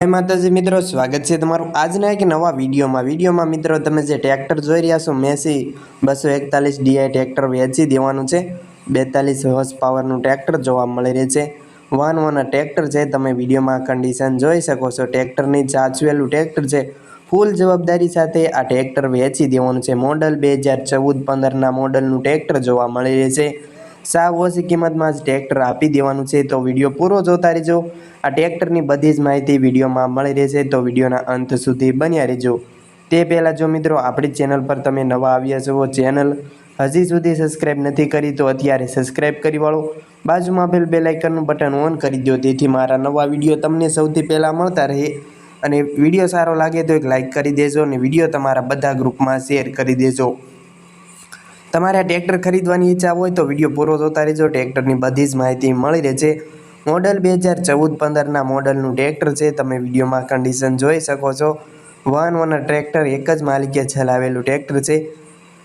જય માતાજી, મિત્રો, સ્વાગત છે તમારું આજના એક નવા વિડીયોમાં. વિડીયોમાં, મિત્રો, તમે જે ટ્રેક્ટર જોઈ રહ્યા છો, મેસી બસો એકતાલીસ ડીઆઈ ટ્રેક્ટર વેચી દેવાનું છે. બેતાલીસ હોર્સ પાવરનું ટ્રેક્ટર જોવા મળી રહે છે. વન વન ટ્રેક્ટર છે, તમે વિડીયોમાં કન્ડિશન જોઈ શકો છો. ટ્રેક્ટરની ચાચવેલું ટ્રેક્ટર છે, ફૂલ જવાબદારી સાથે આ ટ્રેક્ટર વેચી દેવાનું છે. મોડલ બે હજાર ચૌદ પંદરના મોડલનું ટ્રેક્ટર જોવા મળી રહે છે. સાવ ઓછી કિંમતમાં જ ટ્રેક્ટર આપી દેવાનું છે. તો વીડિયો પૂરો જોતા રહેજો. આ ટ્રેક્ટરની બધી જ માહિતી વિડીયોમાં મળી રહેશે. તો વિડીયોના અંત સુધી બન્યા રહેજો. તે પહેલાં જો મિત્રો, આપણી ચેનલ પર તમે નવા આવ્યા છો ચેનલ હજી સુધી સબસ્ક્રાઈબ નથી કરી, તો અત્યારે સબસ્ક્રાઈબ કરી વાળો. બાજુમાં આપેલ બે લાઇકનનું બટન ઓન કરી દો તેથી મારા નવા વીડિયો તમને સૌથી પહેલાં મળતા રહે. અને વીડિયો સારો લાગે તો એક લાઇક કરી દેજો અને વીડિયો તમારા બધા ગ્રુપમાં શેર કરી દેજો. તમારે આ ટ્રેક્ટર ખરીદવાની ઈચ્છા હોય તો વીડિયો પૂરો જોતા રહેજો. ટ્રેક્ટરની બધી જ માહિતી મળી રહે છે મોડલ બે હજાર ચૌદ પંદરના મોડલનું ટ્રેક્ટર છે. તમે વિડીયોમાં કન્ડિશન જોઈ શકો છો. વન વન ટ્રેક્ટર, એક જ માલિકે ચલાવેલું ટ્રેક્ટર છે.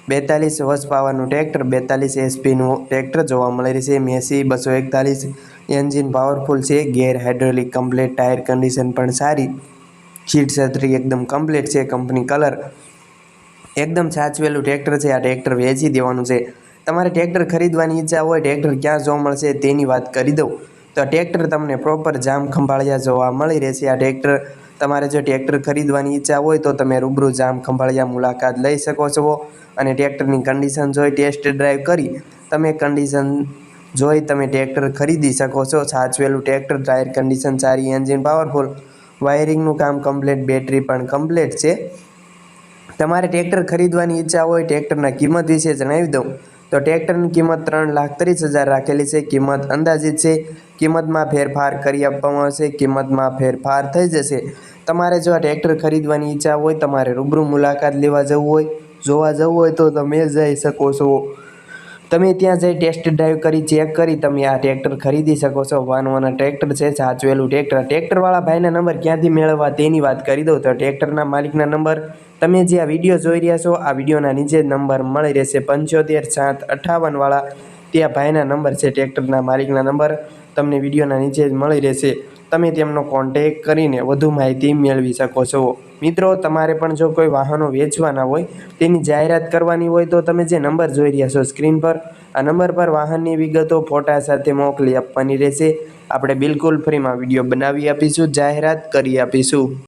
બેતાલીસ હોર્સ પાવરનું ટ્રેક્ટર, બેતાલીસ એસપીનું ટ્રેક્ટર જોવા મળી રહેશે. મેસી બસો એકતાલીસ એન્જિન પાવરફુલ છે. Gear hydraulic complete tyre condition પણ સારી. સીટ છત્રી એકદમ કમ્પ્લીટ છે. કંપની કલર એકદમ સાચવેલું ટ્રેક્ટર છે, આ ટ્રેક્ટર વેચી દેવાનું છે. તમારે ટ્રેક્ટર ખરીદવાની ઈચ્છા હોય ટ્રેક્ટર ક્યાં જોવા મળશે તેની વાત કરી દઉં. તો ટ્રેક્ટર તમને પ્રોપર જામ ખંભાળિયા જોવા મળી રહેશે. આ ટ્રેક્ટર તમારે જો ટ્રેક્ટર ખરીદવાની ઈચ્છા હોય તો તમે રૂબરૂ જામ ખંભાળિયા મુલાકાત લઈ શકો છો. અને ટ્રેક્ટરની કન્ડિશન જોઈ ટેસ્ટ ડ્રાઈવ કરી તમે કન્ડિશન જોઈ તમે ટ્રેક્ટર ખરીદી શકો છો. સાચવેલું ટ્રેક્ટર ટાયર કન્ડિશન સારી એન્જિન પાવરફુલ વાયરિંગનું કામ કમ્પ્લીટ બેટરી પણ કમ્પ્લીટ છે. તમારે ટ્રેક્ટર ખરીદવાની ઈચ્છા હોય ટ્રેક્ટરના કિંમત વિશે જણાવી દઉં. તો ટ્રેક્ટરની કિંમત ત્રણ લાખ ત્રીસ હજાર રાખેલી છે. કિંમત અંદાજિત છે. કિંમતમાં ફેરફાર કરી આપવામાં આવશે. કિંમતમાં ફેરફાર થઈ જશે. તમારે જો આ ટ્રેક્ટર ખરીદવાની ઈચ્છા હોય, તમારે રૂબરૂ મુલાકાત લેવા જવું હોય, જોવા જવું હોય તો તમે જઈ શકો છો. તમે ત્યાં જઈ ટેસ્ટ ડ્રાઈવ કરી ચેક કરી, તમે આ ટ્રેક્ટર ખરીદી શકો છો. વન વન ટ્રેક્ટર છે, સાચવેલું ટ્રેક્ટર ટ્રેક્ટરવાળા ભાઈના નંબર ક્યાંથી મેળવવા તેની વાત કરી દઉં. તો ટ્રેક્ટરના માલિકના નંબર તમે જે આ વીડિયો જોઈ રહ્યા છો, આ વિડીયોના નીચે નંબર મળી રહેશે. પંચોતેર, સાત અઠ્ઠાવનવાળા ત્યાં ભાઈના નંબર છે ટ્રેક્ટરના માલિકના નંબર તમને વિડીયોના નીચે જ મળી રહેશે. તમે તેમનો કોન્ટેક કરીને વધુ માહિતી મેળવી શકો છો. મિત્રો, તમારે પણ જો કોઈ વાહનો વેચવાના હોય, તેની જાહેરાત કરવાની હોય, તો તમે જે નંબર જોઈ રહ્યા છો સ્ક્રીન પર, આ નંબર પર વાહનની વિગતો, ફોટા સાથે મોકલી આપવાની રહેશે. આપણે બિલકુલ ફ્રીમાં વીડિયો બનાવી આપીશું, જાહેરાત કરી આપીશું.